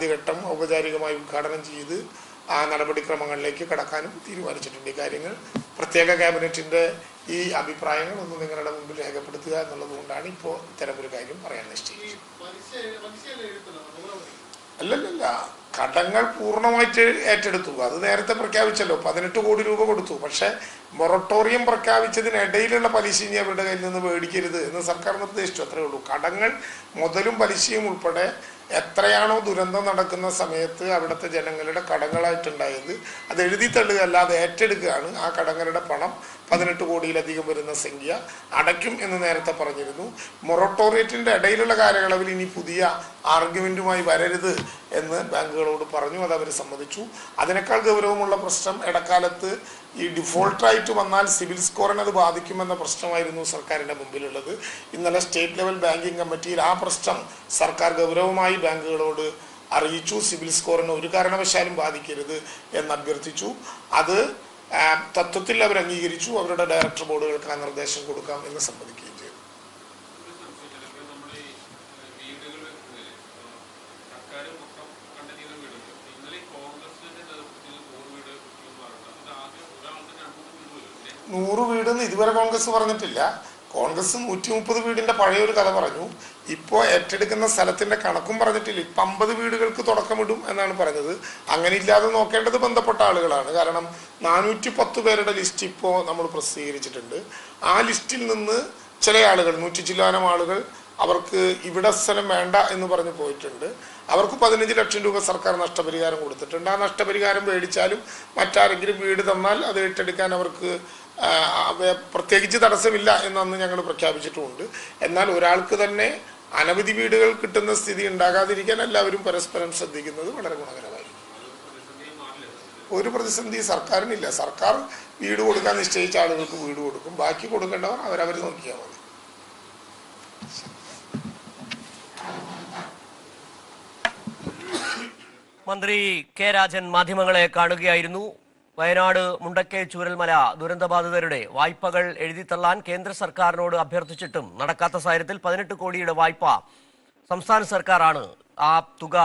ആദ്യഘട്ടം ഔപചാരികമായി ഉദ്ഘാടനം ചെയ്ത് ആ നടപടിക്രമങ്ങളിലേക്ക് കടക്കാനും തീരുമാനിച്ചിട്ടുണ്ട്. ഈ കാര്യങ്ങൾ പ്രത്യേക ക്യാബിനറ്റിന്റെ ഈ അഭിപ്രായങ്ങൾ ഒന്ന് നിങ്ങളുടെ മുമ്പിൽ രേഖപ്പെടുത്തുക എന്നുള്ളത് കൊണ്ടാണ് ഇപ്പോൾ ഒരു കാര്യം പറയാൻ നിശ്ചയിച്ചത്. അല്ലല്ല കടങ്ങൾ പൂർണമായിട്ട് ഏറ്റെടുത്തു. അത് നേരത്തെ പ്രഖ്യാപിച്ചല്ലോ. പതിനെട്ട് കോടി രൂപ കൊടുത്തു. പക്ഷെ മൊറട്ടോറിയം പ്രഖ്യാപിച്ചതിനിടയിലുള്ള പലിശ ഇനി അവരുടെ കയ്യിൽ നിന്ന് മേടിക്കരുത് എന്ന് സർക്കാർ നിർദ്ദേശിച്ചു. അത്രേ ഉള്ളൂ. കടങ്ങൾ മുതലും പലിശയും ഉൾപ്പെടെ എത്രയാണോ ദുരന്തം നടക്കുന്ന സമയത്ത് അവിടുത്തെ ജനങ്ങളുടെ കടങ്ങളായിട്ടുണ്ടായത് അത് എഴുതി തള്ളുക അല്ലാതെ ഏറ്റെടുക്കുകയാണ്. ആ കടങ്ങളുടെ പണം പതിനെട്ട് കോടിയിലധികം വരുന്ന സംഖ്യ അടയ്ക്കും എന്ന് നേരത്തെ പറഞ്ഞിരുന്നു. മൊറട്ടോറിയറ്റിന്റെ ഇടയിലുള്ള കാലയളവിൽ ഇനി പുതിയ ആർഗ്യുമെന്റുമായി വരരുത് എന്ന് ബാങ്കുകളോട് പറഞ്ഞു അത് അവർ സമ്മതിച്ചു. അതിനേക്കാൾ ഗൗരവമുള്ള പ്രശ്നം ഇടക്കാലത്ത് ഈ ഡിഫോൾട്ടായിട്ട് വന്നാൽ സിവിൽ സ്കോറിനെ അത് ബാധിക്കുമെന്ന പ്രശ്നമായിരുന്നു സർക്കാരിന്റെ മുമ്പിലുള്ളത്. ഇന്നലെ സ്റ്റേറ്റ് ലെവൽ ബാങ്കിങ് കമ്മിറ്റിയിൽ ആ പ്രശ്നം സർക്കാർ ഗൗരവമായി ബാങ്കുകളോട് അറിയിച്ചു. സിവിൽ സ്കോറിനെ ഒരു കാരണവശാലും ബാധിക്കരുത് എന്ന് അഭ്യർത്ഥിച്ചു. അത് തത്വത്തിൽ അവർ അംഗീകരിച്ചു അവരുടെ ഡയറക്ടർ ബോർഡുകൾക്ക് ആ നിർദ്ദേശം കൊടുക്കാം എന്ന് സമ്മതിക്കുകയും ചെയ്തു ഒരു സംശയമില്ല. ഇപ്പൊ നമ്മൾ ഈ, ഏഹ്, വീടുകൾ വെക്കുന്നതിൽ, ഇപ്പൊ സർക്കാര് മൊത്തം കണ്ടെത്തിയ വീടുകൾ. ഇന്നലെ ഈ കോൺഗ്രസിന്റെ നേതൃത്വത്തിൽ നൂറ് വീട് വെക്കുമെന്ന് പറഞ്ഞു. അത് ആദ്യം ഒരാൾക്ക് രണ്ട് മൂന്ന് വീട് വരും. പിന്നെ നൂറ് വീടെന്ന് ഇതുവരെ കോൺഗ്രസ് പറഞ്ഞിട്ടില്ല. കോൺഗ്രസ് നൂറ്റി മുപ്പത് വീടിന്റെ പഴയ ഒരു കഥ പറഞ്ഞു. ഇപ്പോൾ ഏറ്റെടുക്കുന്ന സ്ഥലത്തിന്റെ കണക്കും പറഞ്ഞിട്ടില്ല. ഇപ്പം അമ്പത് വീടുകൾക്ക് തുടക്കമിടും എന്നാണ് പറഞ്ഞത്. അങ്ങനെ ഇല്ലാതെ നോക്കേണ്ടത് ബന്ധപ്പെട്ട ആളുകളാണ്. കാരണം നാനൂറ്റി പത്ത് പേരുടെ ലിസ്റ്റ് ഇപ്പോൾ നമ്മൾ പ്രസിദ്ധീകരിച്ചിട്ടുണ്ട്. ആ ലിസ്റ്റിൽ നിന്ന് ചില ആളുകൾ നൂറ്റി ചില്ലാനം ആളുകൾ അവർക്ക് ഇവിടെ സ്ഥലം വേണ്ട എന്ന് പറഞ്ഞ് പോയിട്ടുണ്ട്. അവർക്ക് പതിനഞ്ച് ലക്ഷം രൂപ സർക്കാർ നഷ്ടപരിഹാരം കൊടുത്തിട്ടുണ്ട്. ആ നഷ്ടപരിഹാരം മേടിച്ചാലും മറ്റാരെങ്കിലും വീട് തന്നാൽ അത് ഏറ്റെടുക്കാൻ അവർക്ക് പ്രത്യേകിച്ച് തടസ്സമില്ല എന്നന്ന് ഞങ്ങൾ പ്രഖ്യാപിച്ചിട്ടുമുണ്ട്. എന്നാൽ ഒരാൾക്ക് തന്നെ അനവധി വീടുകൾ കിട്ടുന്ന സ്ഥിതി ഉണ്ടാകാതിരിക്കാൻ എല്ലാവരും പരസ്പരം ശ്രദ്ധിക്കുന്നത് വളരെ ഗുണകരമായിരിക്കും ഒരു പ്രതിസന്ധി സർക്കാരിനില്ല. സർക്കാർ വീട് കൊടുക്കാൻ നിശ്ചയിച്ച ആളുകൾക്ക് വീട് കൊടുക്കും. ബാക്കി കൊടുക്കേണ്ടവർ അവരവർ നോക്കിയാൽ മതി. മന്ത്രി കെ രാജൻ മാധ്യമങ്ങളെ കാണുകയായിരുന്നു. വയനാട് മുണ്ടക്കേ ചൂരൽമല ദുരന്തബാധിതരുടെ വായ്പകൾ എഴുതിത്തള്ളാൻ കേന്ദ്ര സർക്കാരിനോട് അഭ്യർത്ഥിച്ചിട്ടും നടക്കാത്ത സാഹചര്യത്തിൽ പതിനെട്ട് കോടിയുടെ വായ്പ സംസ്ഥാന സർക്കാരാണ് ആ തുക